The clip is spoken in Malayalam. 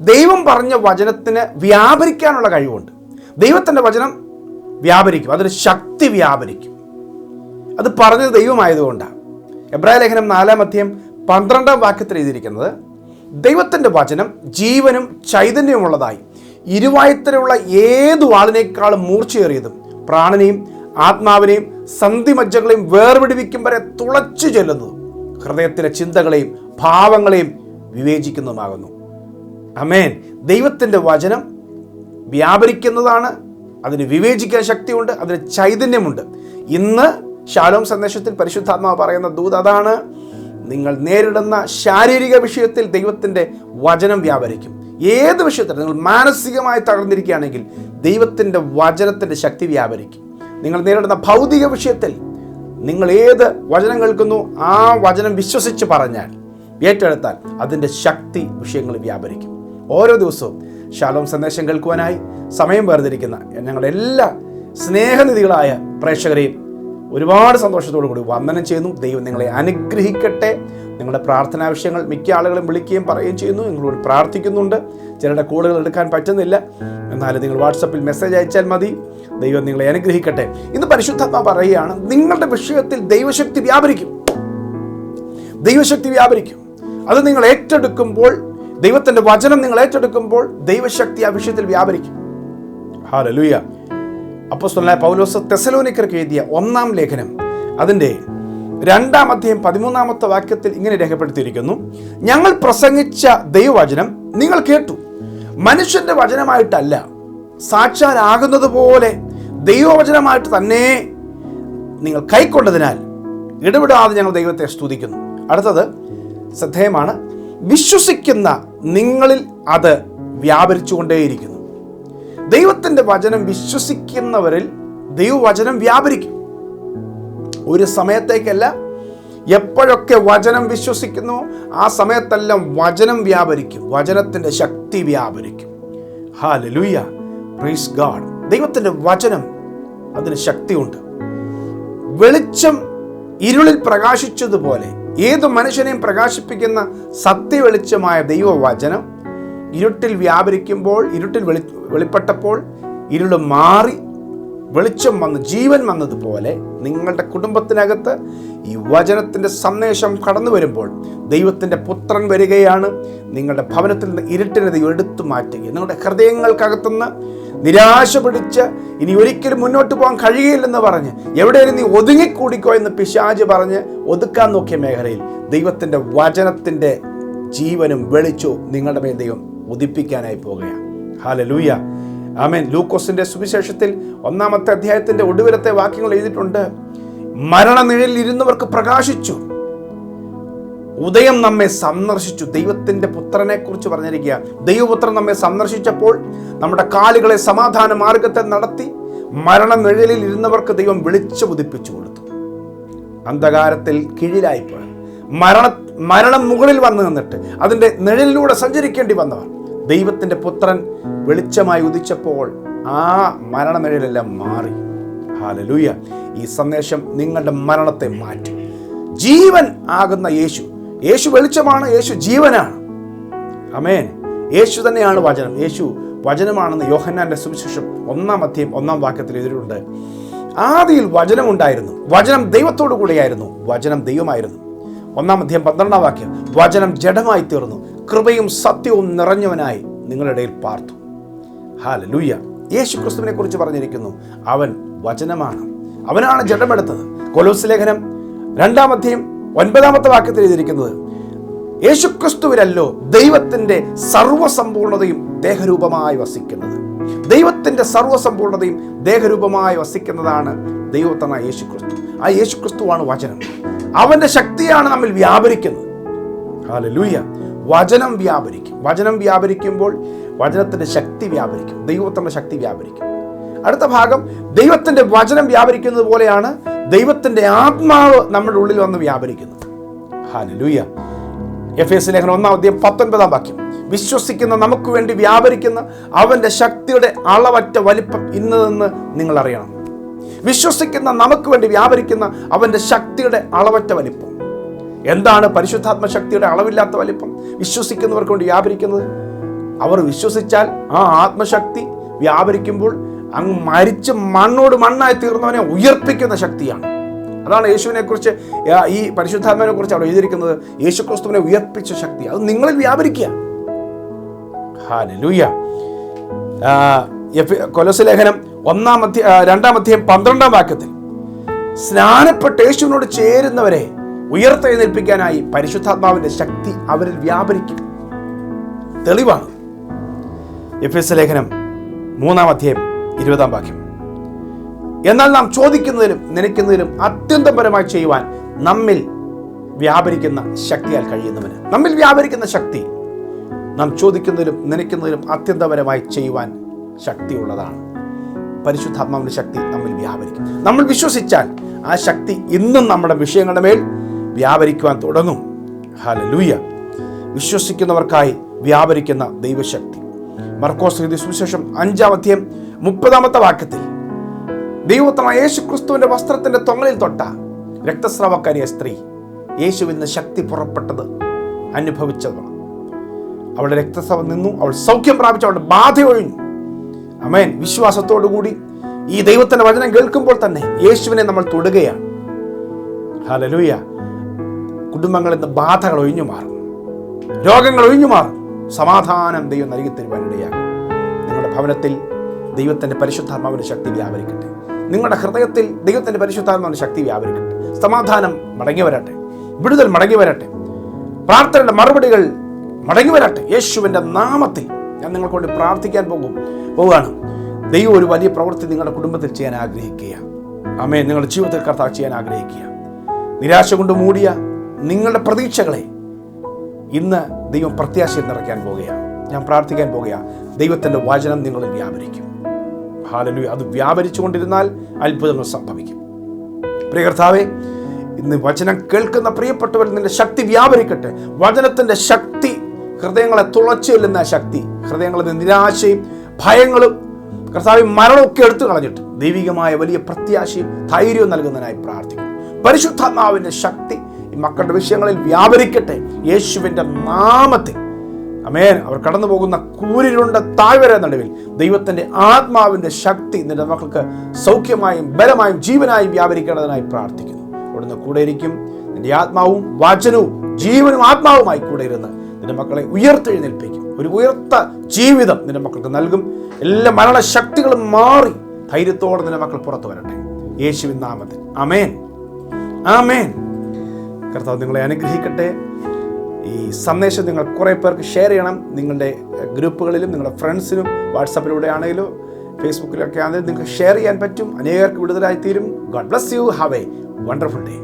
ദൈവം പറഞ്ഞ വചനത്തിന് വ്യാപരിക്കാനുള്ള കഴിവുണ്ട്. ദൈവത്തിന്റെ വചനം വ്യാപരിക്കും. അതൊരു ശക്തി വ്യാപരിക്കും. അത് പറഞ്ഞത് ദൈവമായതുകൊണ്ടാണ്. എബ്രാഹിം ലേഖനം നാലാം അധ്യായം പന്ത്രണ്ടാം വാക്യത്തിൽ എഴുതിയിരിക്കുന്നത് ദൈവത്തിന്റെ വചനം ജീവനും ചൈതന്യവുമുള്ളതായി. ഇരുവായത്തിലുള്ള ഏതു വാളിനേക്കാളും മൂർച്ചയേറിയതും പ്രാണനെയും ആത്മാവിനെയും സന്ധിമജ്ജകളെയും വേർപിടിവിക്കും വരെ തുളച്ചു ചെല്ലുന്നതും ഹൃദയത്തിലെ ചിന്തകളെയും ഭാവങ്ങളെയും വിവേചിക്കുന്നതുമാകുന്നു. അമേൻ ദൈവത്തിന്റെ വചനം വ്യാപരിക്കുന്നതാണ് അതിന് വിവേചിക്കാൻ ശക്തിയുണ്ട് അതിന് ചൈതന്യമുണ്ട്. ഇന്ന് ശാലോം സന്ദേശത്തിൽ പരിശുദ്ധാത്മാവ് പറയുന്ന ദൂത് അതാണ് നിങ്ങൾ നേരിടുന്ന ശാരീരിക വിഷയത്തിൽ ദൈവത്തിന്റെ വചനം വ്യാപരിക്കും. ഏത് വിഷയത്തിൽ? നിങ്ങൾ മാനസികമായി തകർന്നിരിക്കുകയാണെങ്കിൽ ദൈവത്തിന്റെ വചനത്തിന്റെ ശക്തി വ്യാപരിക്കും. നിങ്ങൾ നേരിടുന്ന ഭൗതിക വിഷയത്തിൽ നിങ്ങൾ ഏത് വചനം കേൾക്കുന്നു ആ വചനം വിശ്വസിച്ച് പറഞ്ഞാൽ ഏറ്റെടുത്താൽ അതിന്റെ ശക്തി വിഷയങ്ങൾ വ്യാപരിക്കും. ഓരോ ദിവസവും ശാലോം സന്ദേശം കേൾക്കുവാനായി സമയം വേർതിരിക്കുന്ന ഞങ്ങളുടെ എല്ലാ സ്നേഹനിധികളായ പ്രേക്ഷകരെയും ഒരുപാട് സന്തോഷത്തോടു കൂടി വന്ദനം ചെയ്യുന്നു. ദൈവം നിങ്ങളെ അനുഗ്രഹിക്കട്ടെ. നിങ്ങളുടെ പ്രാർത്ഥനാ വിഷയങ്ങൾ മിക്ക ആളുകളും വിളിക്കുകയും പറയുകയും ചെയ്യുന്നു. നിങ്ങളോട് പ്രാർത്ഥിക്കുന്നുണ്ട്. ചിലരുടെ കോളുകൾ എടുക്കാൻ പറ്റുന്നില്ല. എന്നാലും നിങ്ങൾ വാട്സപ്പിൽ മെസ്സേജ് അയച്ചാൽ മതി. ദൈവം നിങ്ങളെ അനുഗ്രഹിക്കട്ടെ. ഇന്ന് പരിശുദ്ധാത്മ പറയുകയാണ് നിങ്ങളുടെ വിഷയത്തിൽ ദൈവശക്തി വ്യാപരിക്കും. ദൈവശക്തി വ്യാപരിക്കും. അത് നിങ്ങൾ ഏറ്റെടുക്കുമ്പോൾ ദൈവത്തിന്റെ വചനം നിങ്ങൾ ഏറ്റെടുക്കുമ്പോൾ ദൈവശക്തി ആ വിഷയത്തിൽ വ്യാപരിക്കും. ഹാലലൂയ അപ്പോസ്തലനായ പൗലോസ് തെസലോനിക്കർക്ക് എഴുതിയ ഒന്നാം ലേഖനം. അതിന്റെ രണ്ടാം അധ്യായം പതിമൂന്നാമത്തെ വാക്യത്തിൽ ഇങ്ങനെ രേഖപ്പെടുത്തിയിരിക്കുന്നു. ഞങ്ങൾ പ്രസംഗിച്ച ദൈവവചനം നിങ്ങൾ കേട്ടു. മനുഷ്യന്റെ വചനമായിട്ടല്ല സാക്ഷാലാകുന്നത് പോലെ ദൈവവചനമായിട്ട് തന്നെ നിങ്ങൾ കൈക്കൊണ്ടതിനാൽ ഇടപെടാതെ ഞങ്ങൾ ദൈവത്തെ സ്തുതിക്കുന്നു. അടുത്തത് ശ്രദ്ധേയമാണ്. വിശ്വസിക്കുന്ന നിങ്ങളിൽ അത് വ്യാപരിച്ചുകൊണ്ടേയിരിക്കുന്നു. ദൈവത്തിന്റെ വചനം വിശ്വസിക്കുന്നവരിൽ ദൈവവചനം വ്യാപരിക്കും. ഒരു സമയത്തേക്കല്ല എപ്പോഴൊക്കെ വചനം വിശ്വസിക്കുന്നു ആ സമയത്തെല്ലാം വചനം വ്യാപരിക്കും. വചനത്തിന്റെ ശക്തി വ്യാപരിക്കും. ഹാ ലലുയ പ്രീസ് ഗാഡ് ദൈവത്തിന്റെ വചനം അതിന് ശക്തിയുണ്ട്. വെളിച്ചം ഇരുളിൽ പ്രകാശിച്ചതുപോലെ ഏത് മനുഷ്യനെയും പ്രകാശിപ്പിക്കുന്ന സത്യവെളിച്ചമായ ദൈവവചനം ഇരുട്ടിൽ വ്യാപരിക്കുമ്പോൾ ഇരുട്ടിൽ വെളി വെളിപ്പെട്ടപ്പോൾ ഇരുൾ മാറി വെളിച്ചം വന്ന് ജീവൻ വന്നതുപോലെ നിങ്ങളുടെ കുടുംബത്തിനകത്ത് ഈ വചനത്തിന്റെ സന്ദേശം കടന്നു വരുമ്പോൾ ദൈവത്തിന്റെ പുത്രൻ വരികയാണ്. നിങ്ങളുടെ ഭവനത്തിൽ നിന്ന് ഇരുട്ടിനെ ദൈവം എടുത്തു മാറ്റുകയും നിങ്ങളുടെ ഹൃദയങ്ങൾക്കകത്തുനിന്ന് നിരാശ പിടിച്ച് ഇനി ഒരിക്കലും മുന്നോട്ട് പോകാൻ കഴിയില്ലെന്ന് പറഞ്ഞ് എവിടെയും നീ ഒതുങ്ങിക്കൂടിക്കോ എന്ന് പിശാജ് പറഞ്ഞ് ഒതുക്കാൻ നോക്കിയ മേഖലയിൽ ദൈവത്തിന്റെ വചനത്തിന്റെ ജീവനും വെളിച്ചവും നിങ്ങളുടെ മേൽ ദൈവം ഉദിപ്പിക്കാനായി പോകുകയാണ് ഹാലലൂയ ആമേൻ. ലൂക്കോസിന്റെ സുവിശേഷത്തിൽ ഒന്നാമത്തെ അധ്യായത്തിന്റെ ഒടുവിലത്തെ വാക്യങ്ങൾ എഴുതിയിട്ടുണ്ട്. മരണനിഴലിൽ ഇരുന്നവർക്ക് പ്രകാശിച്ചു. ഉദയം നമ്മെ സന്ദർശിച്ചു. ദൈവത്തിന്റെ പുത്രനെ കുറിച്ച് പറഞ്ഞിരിക്കുക. ദൈവപുത്രൻ നമ്മെ സന്ദർശിച്ചപ്പോൾ നമ്മുടെ കാലുകളെ സമാധാന മാർഗത്തെ നടത്തി മരണനിഴലിൽ ഇരുന്നവർക്ക് ദൈവം വിളിച്ചു ഉദിപ്പിച്ചു കൊടുത്തു. അന്ധകാരത്തിൽ കീഴിലായിപ്പോയി മരണ മരണം മുകളിൽ വന്നു നിന്നിട്ട് അതിന്റെ നിഴലിലൂടെ സഞ്ചരിക്കേണ്ടി വന്നവർ. ദൈവത്തിന്റെ പുത്രൻ വെളിച്ചമായി ഉദിച്ചപ്പോൾ ആ മരണനിഴലെല്ലാം മാറി. ഹാലലൂയ. ഈ സന്ദേശം നിങ്ങളുടെ മരണത്തെ മാറ്റി. ജീവൻ ആകുന്ന യേശു. യേശു വെളിച്ചമാണ് യേശു ജീവനാണ്. അമേൻ യേശു തന്നെയാണ് വചനം. യേശു വചനമാണെന്ന് യോഹന്നാന്റെ സുവിശേഷം ഒന്നാം അധ്യയം ഒന്നാം വാക്യത്തിൽ എതിരുണ്ട് ആദിയിൽ വചനം ഉണ്ടായിരുന്നു. വചനം ദൈവത്തോടു കൂടെയായിരുന്നു. വചനം ദൈവമായിരുന്നു. ഒന്നാം അധ്യയം പന്ത്രണ്ടാം വാക്യം. വചനം ജഡമായി തീർന്നു. കൃപയും സത്യവും നിറഞ്ഞവനായി നിങ്ങളുടെ ഇടയിൽ പാർത്തു. ലൂയ്യ യേശു ക്രിസ്തുവിനെ കുറിച്ച് പറഞ്ഞിരിക്കുന്നു. അവൻ വചനമാണ്. അവനാണ് ജഡമെടുത്തത്. കൊലോസ് ലേഖനം രണ്ടാമത്തെയും ഒൻപതാമത്തെ വാക്യത്തിൽ എഴുതിയിരിക്കുന്നത് യേശുക്രിസ്തുവിലല്ലോ ദൈവത്തിന്റെ സർവസമ്പൂർണതയും ദേഹരൂപമായി വസിക്കുന്നത്. ദൈവത്തിന്റെ സർവസമ്പൂർണതയും ദേഹരൂപമായി വസിക്കുന്നതാണ് ദൈവത്തന്ന യേശുക്രിസ്തു. ആ യേശുക്രിസ്തുവാണ് വചനം. അവന്റെ ശക്തിയാണ് നമ്മൾ വ്യാപരിക്കുന്നത്. ഹാലലൂയ വചനം വ്യാപരിക്കും. വചനം വ്യാപരിക്കുമ്പോൾ വചനത്തിന്റെ ശക്തി വ്യാപരിക്കും. ദൈവത്തിന്റെ ശക്തി വ്യാപരിക്കും. അടുത്ത ഭാഗം ദൈവത്തിന്റെ വചനം വ്യാപരിക്കുന്നത് പോലെയാണ് ദൈവത്തിന്റെ ആത്മാവ് നമ്മുടെ ഉള്ളിൽ വന്ന് വ്യാപരിക്കുന്നത്. ഹാലലൂയ എഫ് എസ് ലേഖനം ഒന്നാം അധ്യയം പത്തൊൻപതാം വാക്യം. വിശ്വസിക്കുന്ന നമുക്ക് വേണ്ടി വ്യാപരിക്കുന്ന അവന്റെ ശക്തിയുടെ അളവറ്റ വലിപ്പം ഇന്നതെന്ന് നിങ്ങൾ അറിയണം. വിശ്വസിക്കുന്ന നമുക്ക് വേണ്ടി വ്യാപരിക്കുന്ന അവന്റെ ശക്തിയുടെ അളവറ്റ വലിപ്പം. എന്താണ് പരിശുദ്ധാത്മ ശക്തിയുടെ അളവില്ലാത്ത വലിപ്പം? വിശ്വസിക്കുന്നവർക്ക് വേണ്ടി വ്യാപരിക്കുന്നത്? അവർ വിശ്വസിച്ചാൽ ആ ആത്മശക്തി വ്യാപരിക്കുമ്പോൾ അങ്ങ് മരിച്ച് മണ്ണോട് മണ്ണായി തീർന്നവനെ ഉയർപ്പിക്കുന്ന ശക്തിയാണ്. അതാണ് യേശുവിനെ കുറിച്ച് ഈ പരിശുദ്ധാത്മാവിനെ കുറിച്ച് അവിടെ എഴുതിയിരിക്കുന്നത്. യേശു ക്രിസ്തുവിനെ ഉയർപ്പിച്ച ശക്തി. അത് നിങ്ങളിൽ വ്യാപരിക്കുക. കൊലസ് ലേഖനം ഒന്നാം അധ്യ രണ്ടാം അധ്യായം പന്ത്രണ്ടാം വാക്യത്തിൽ. സ്നാനപ്പെട്ട് യേശുവിനോട് ചേരുന്നവരെ ഉയർത്തെഴുന്നേൽപ്പിക്കാനായി പരിശുദ്ധാത്മാവിന്റെ ശക്തി അവരിൽ വ്യാപരിക്കും. തെളിവാണ്. എഫ് എസ് ലേഖനം മൂന്നാം അധ്യായം ഇരുപതാം വാക്യം. എന്നാൽ നാം ചോദിക്കുന്നതിലും നനയ്ക്കുന്നതിലും അത്യന്തപരമായി ചെയ്യുവാൻ നമ്മിൽ വ്യാപരിക്കുന്ന ശക്തിയാൽ കഴിയുന്നവന്. നമ്മിൽ വ്യാപരിക്കുന്ന ശക്തി. നാം ചോദിക്കുന്നതിലും നനയ്ക്കുന്നതിലും അത്യന്തപരമായി ചെയ്യുവാൻ ശക്തിയുള്ളതാണ്. പരിശുദ്ധാത്മാവിന്റെ ശക്തി നമ്മിൽ വ്യാപരിക്കും. നമ്മൾ വിശ്വസിച്ചാൽ ആ ശക്തി ഇന്നും നമ്മുടെ വിഷയങ്ങളുടെ മേൽ വ്യാപരിക്കുവാൻ തുടങ്ങും. ഹലലൂയ വിശ്വസിക്കുന്നവർക്കായി വ്യാപരിക്കുന്ന ദൈവശക്തി. മർക്കോസ് സുവിശേഷം അഞ്ചാം അധ്യയം മുപ്പതാമത്തെ വാക്യത്തിൽ ദൈവത്തമ യേശു ക്രിസ്തുവിന്റെ വസ്ത്രത്തിന്റെ തൊങ്ങലിൽ തൊട്ട രക്തസ്രാവക്കാരിയ സ്ത്രീ യേശുവിൽ ശക്തി പുറപ്പെട്ടത് അനുഭവിച്ചതാണ് അവളുടെ രക്തസ്രാവം നിന്നു അവൾ സൗഖ്യം പ്രാപിച്ചു അവളുടെ ബാധ ഒഴിഞ്ഞു. അമേൻ കൂടി ഈ ദൈവത്തിന്റെ വചനം കേൾക്കുമ്പോൾ തന്നെ യേശുവിനെ നമ്മൾ തൊടുകയാണ്. ഹലലൂയ കുടുംബങ്ങളിൽ നിന്ന് ബാധകൾ ഒഴിഞ്ഞു മാറും. രോഗങ്ങൾ ഒഴിഞ്ഞു മാറും. സമാധാനം ദൈവം നൽകി തരുവാനിടയാകും. നിങ്ങളുടെ ഭവനത്തിൽ ദൈവത്തിന്റെ പരിശുദ്ധാത്മാവിന്റെ ശക്തി വ്യാപരിക്കട്ടെ. നിങ്ങളുടെ ഹൃദയത്തിൽ ദൈവത്തിന്റെ പരിശുദ്ധാത്മാവിന്റെ ശക്തി വ്യാപരിക്കട്ടെ. സമാധാനം മടങ്ങി വരട്ടെ. വിടുതൽ മടങ്ങി വരട്ടെ. പ്രാർത്ഥനയുടെ മറുപടികൾ മടങ്ങി വരട്ടെ. യേശുവിന്റെ നാമത്തിൽ ഞാൻ നിങ്ങൾക്ക് വേണ്ടി പ്രാർത്ഥിക്കാൻ പോകും. പോവുകയാണ്. ദൈവം ഒരു വലിയ പ്രവൃത്തി നിങ്ങളുടെ കുടുംബത്തിൽ ചെയ്യാൻ ആഗ്രഹിക്കുക അമ്മേ നിങ്ങളുടെ ജീവിതത്തിൽ കർത്താവ് ചെയ്യാൻ ആഗ്രഹിക്കുക നിരാശ കൊണ്ട് മൂടിയ നിങ്ങളുടെ പ്രതീക്ഷകളെ ഇന്ന് ദൈവം പ്രത്യാശയിൽ നിറയ്ക്കാൻ പോകുകയാണ്. ഞാൻ പ്രാർത്ഥിക്കാൻ പോകുക ദൈവത്തിന്റെ വചനം നിങ്ങളിൽ വ്യാപരിക്കും. ഹാലലു അത് വ്യാപരിച്ചു കൊണ്ടിരുന്നാൽ അത്ഭുതങ്ങൾ സംഭവിക്കും. പ്രിയ കർത്താവേ ഇന്ന് വചനം കേൾക്കുന്ന പ്രിയപ്പെട്ടവരിൽ നിന്റെ ശക്തി വ്യാപരിക്കട്ടെ. വചനത്തിന്റെ ശക്തി ഹൃദയങ്ങളെ തുളച്ചു ചെല്ലുന്ന ശക്തി. ഹൃദയങ്ങളിൽ നിരാശയും ഭയങ്ങളും കർത്താവ് മരണമൊക്കെ എടുത്തു കളഞ്ഞിട്ട് ദൈവികമായ വലിയ പ്രത്യാശയും ധൈര്യവും നൽകുന്നതിനായി പ്രാർത്ഥിക്കും പരിശുദ്ധാത്മാവിന്റെ ശക്തി മക്കളുടെ വിഷയങ്ങളിൽ വ്യാപരിക്കട്ടെ. യേശുവിന്റെ നാമത്തിൽ അമേൻ അവർ കടന്നു പോകുന്ന കൂരിരുണ്ട താഴ്വര നടുവിൽ ദൈവത്തിന്റെ ആത്മാവിന്റെ ശക്തി നിന്റെ മക്കൾക്ക് സൗഖ്യമായും ബലമായും ജീവനായും വ്യാപരിക്കേണ്ടതിനായി പ്രാർത്ഥിക്കുന്നു. അവിടുന്ന് കൂടെ ഇരിക്കും നിന്റെ ആത്മാവും വാചനവും ജീവനും ആത്മാവുമായി കൂടെ ഇരുന്ന് നിന്റെ മക്കളെ ഉയർത്തെഴുന്നേൽപ്പിക്കും. ഒരു ഉയർത്ത ജീവിതം നിന്റെ മക്കൾക്ക് നൽകും. എല്ലാ മരണശക്തികളും മാറി ധൈര്യത്തോടെ നിന്റെ മക്കൾ പുറത്തു വരട്ടെ. യേശുവിൻ നാമത്തിൽ. അമേൻ ആമേൻ. കർത്താവ് നിങ്ങളെ അനുഗ്രഹിക്കട്ടെ. ഈ സന്ദേശം നിങ്ങൾ കുറേ പേർക്ക് ഷെയർ ചെയ്യണം. നിങ്ങളുടെ ഗ്രൂപ്പുകളിലും നിങ്ങളുടെ ഫ്രണ്ട്സിനും വാട്സപ്പിലൂടെ ആണെങ്കിലും ഫേസ്ബുക്കിലൊക്കെ ആണെങ്കിലും നിങ്ങൾക്ക് ഷെയർ ചെയ്യാൻ പറ്റും. അനേകർക്ക് വിടുതലായിത്തീരും. God bless you have a wonderful day